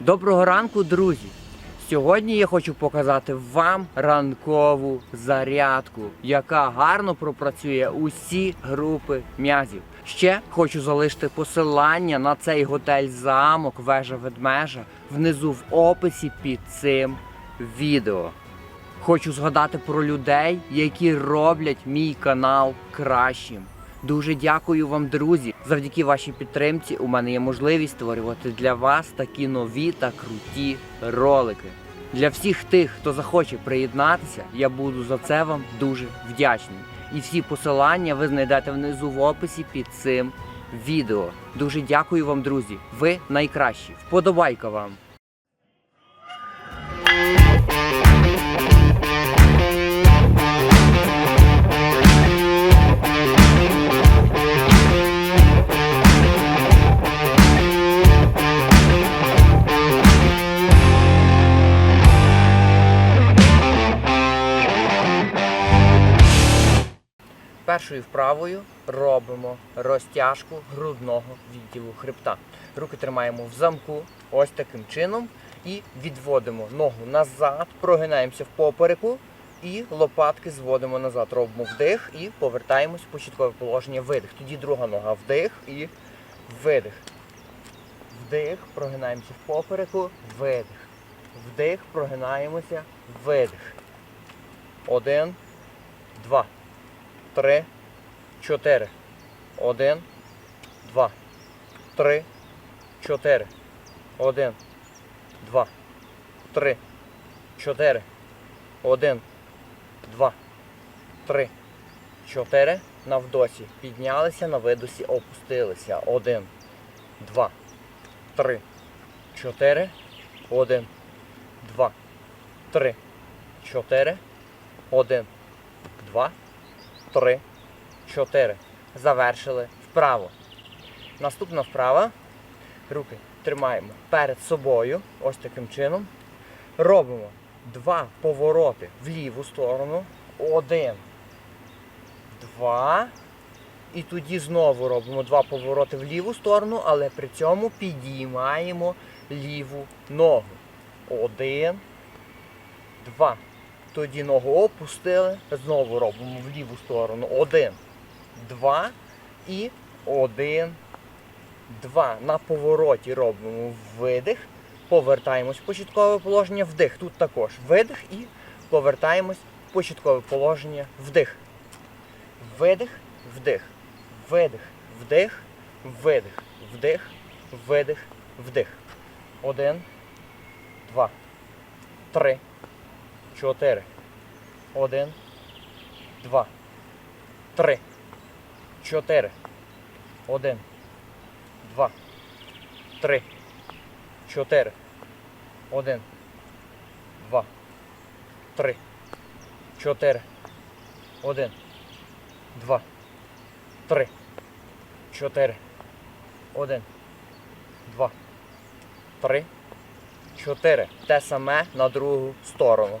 Доброго ранку, друзі! Сьогодні я хочу показати вам ранкову зарядку, яка гарно пропрацює усі групи м'язів. Ще хочу залишити посилання на цей готель замок вежа ведмежа внизу в описі під цим відео. Хочу згадати про людей, які роблять мій канал кращим. Дуже дякую вам, друзі. Завдяки вашій підтримці у мене є можливість створювати для вас такі нові та круті ролики. Для всіх тих, хто захоче приєднатися, я буду за це вам дуже вдячний. І всі посилання ви знайдете внизу в описі під цим відео. Дуже дякую вам, друзі. Ви найкращі. Вподобайка вам. Першою вправою робимо розтяжку грудного відділу хребта. Руки тримаємо в замку, ось таким чином, і відводимо ногу назад, прогинаємося в попереку і лопатки зводимо назад. Робимо вдих і повертаємось в початкове положення видих. Тоді друга нога вдих і видих. Вдих, прогинаємося в попереку, видих. Вдих, прогинаємося, видих. Один, два три, чотири. Один, два, три, чотири. Один, два, три, чотири. Один, два, три, чотири. На вдосі. Піднялися, на видосі опустилися. Один, два, три, чотири. Один, два, три, чотири. Один, два, три, чотири. Завершили вправо. Наступна вправа. Руки тримаємо перед собою. Ось таким чином. Робимо два повороти в ліву сторону. Один. Два. І тоді знову робимо два повороти в ліву сторону, але при цьому підіймаємо ліву ногу. Один. Два. Тоді ногу опустили, знову робимо в ліву сторону. Один, два і один, два. На повороті робимо видих, повертаємось в початкове положення, вдих. Тут також видих і повертаємось в початкове положення, вдих. Видих, вдих, видих, вдих, видих, вдих, видих, вдих. Один, два, три чотири. Один, два, три, чотири. Один, два, три, чотири. Один, два, три, чотири. Один, два, три, чотири. Один, два, три, чотири. Те саме на другу сторону.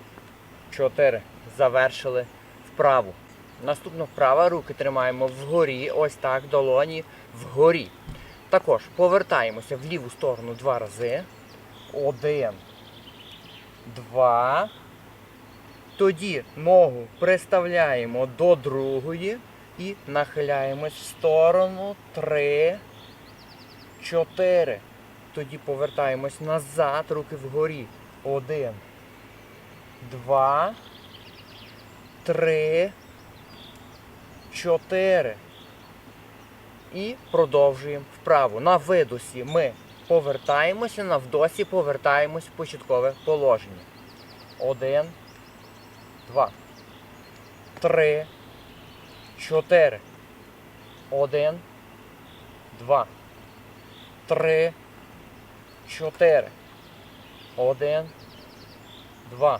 4. Завершили вправу. Наступна вправа. Руки тримаємо вгорі. Ось так, долоні вгорі. Також повертаємося в ліву сторону два рази. Один. Два. Тоді ногу приставляємо до другої і нахиляємось в сторону. Три. Чотири. Тоді повертаємось назад, руки вгорі. Один два, три, чотири. І продовжуємо вправо. На видосі ми повертаємося, на вдосі повертаємось в початкове положення. Один, два, три, чотири. Один, два, три, чотири. Один. Два.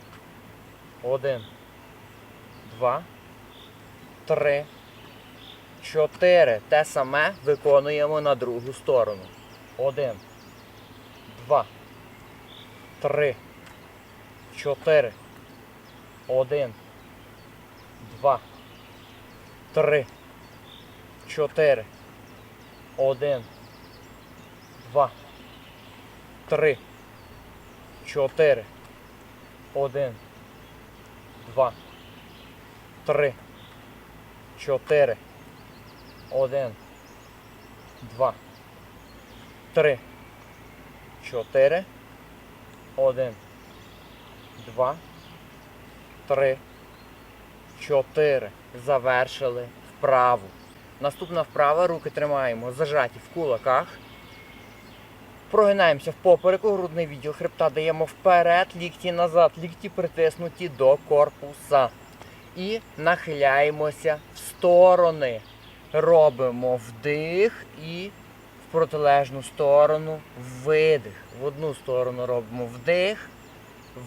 Один. Два. Три. Чотири. Те саме виконуємо на другу сторону. Один. Два. Три. Чотири. Один. Два. Три. Чотири. Один. Два. Три. Чотири. Один. Два. Три. Чотири. Один. Два. Три. Чотири. Один. Два. Три. Чотири. Завершили вправу. Наступна вправа. Руки тримаємо зажаті в кулаках. Прогинаємося в попереку, грудний відділ хребта даємо вперед, лікті назад, лікті притиснуті до корпуса. І нахиляємося в сторони. Робимо вдих і в протилежну сторону видих. В одну сторону робимо вдих,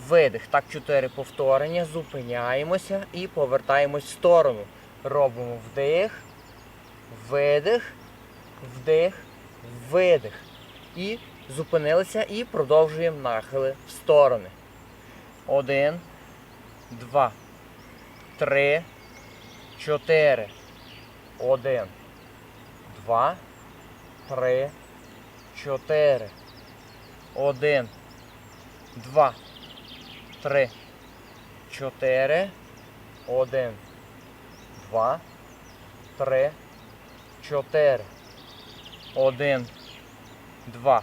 видих. Так, чотири повторення. Зупиняємося і повертаємось в сторону. Робимо вдих, видих, вдих, видих. І зупинилися і продовжуємо нахили в сторони. Один, два, три, чотири. Один, два, три, чотири. Один, два, три, чотири. Один, два, три, чотири. Один, два,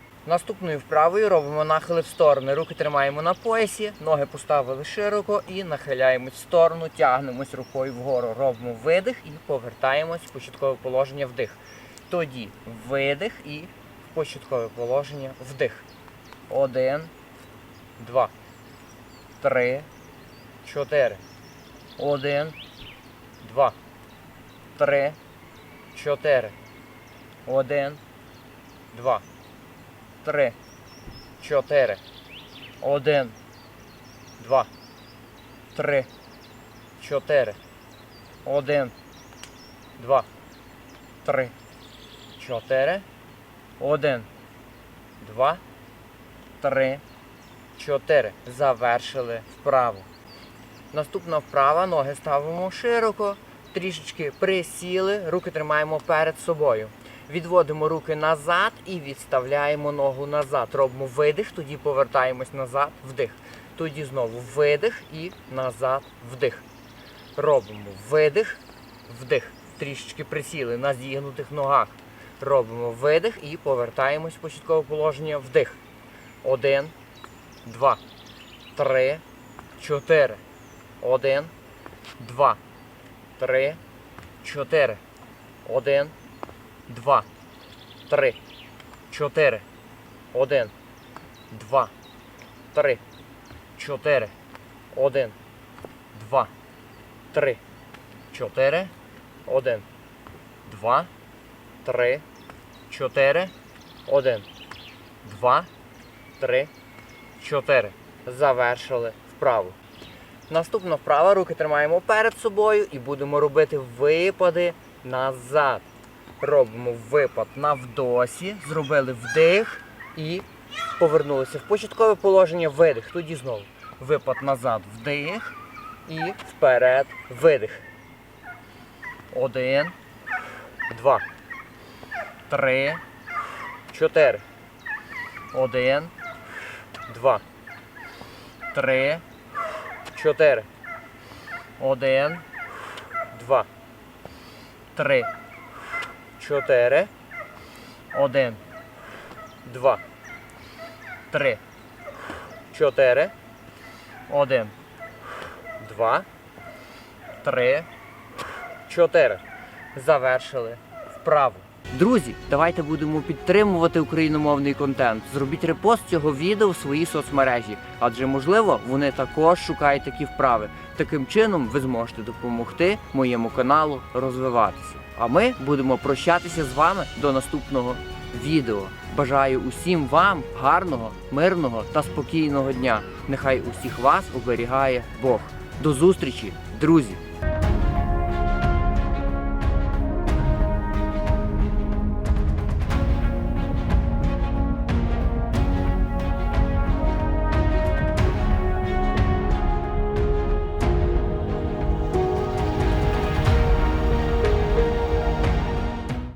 Наступною вправою робимо нахили в сторони. Руки тримаємо на поясі, ноги поставили широко і нахиляємось в сторону, тягнемось рукою вгору. Робимо видих і повертаємось в початкове положення вдих. Тоді видих і в початкове положення вдих. Один, два, три, чотири. Один, два, три, чотири. Один, два, три, чотири. Один, два, три, чотири. Один, два, три, чотири. Один, два, три, чотири. Завершили вправу. Наступна вправа, ноги ставимо широко, трішечки присіли, руки тримаємо перед собою. Відводимо руки назад і відставляємо ногу назад. Робимо видих, тоді повертаємось назад, вдих. Тоді знову видих і назад, вдих. Робимо видих, вдих. Трішечки присіли на зігнутих ногах. Робимо видих і повертаємось в початкове положення вдих. Один, два, три, чотири. Один, два, три, чотири. Один, Два, три, чотири. Один, два, три, чотири. Один. Два. Три. Чотири. Один. Два. Три. Чотири. Один. Два. Три. Чотири. Завершили вправу. Наступна вправа руки тримаємо перед собою і будемо робити випади назад. Робимо випад на вдосі, зробили вдих і повернулися в початкове положення видих. Тоді знову випад назад, вдих і вперед видих. Один. Два. Три. Чотири. Один. Два. Три. Чотири. Один. Два. Три. Чотири. Один. Два. Три. Чотири. Один. Два. Три. Чотири. Завершили вправу. Друзі, давайте будемо підтримувати україномовний контент. Зробіть репост цього відео в свої соцмережі, адже можливо вони також шукають такі вправи. Таким чином ви зможете допомогти моєму каналу розвиватися. А ми будемо прощатися з вами до наступного відео. Бажаю усім вам гарного, мирного та спокійного дня. Нехай усіх вас оберігає Бог. До зустрічі, друзі!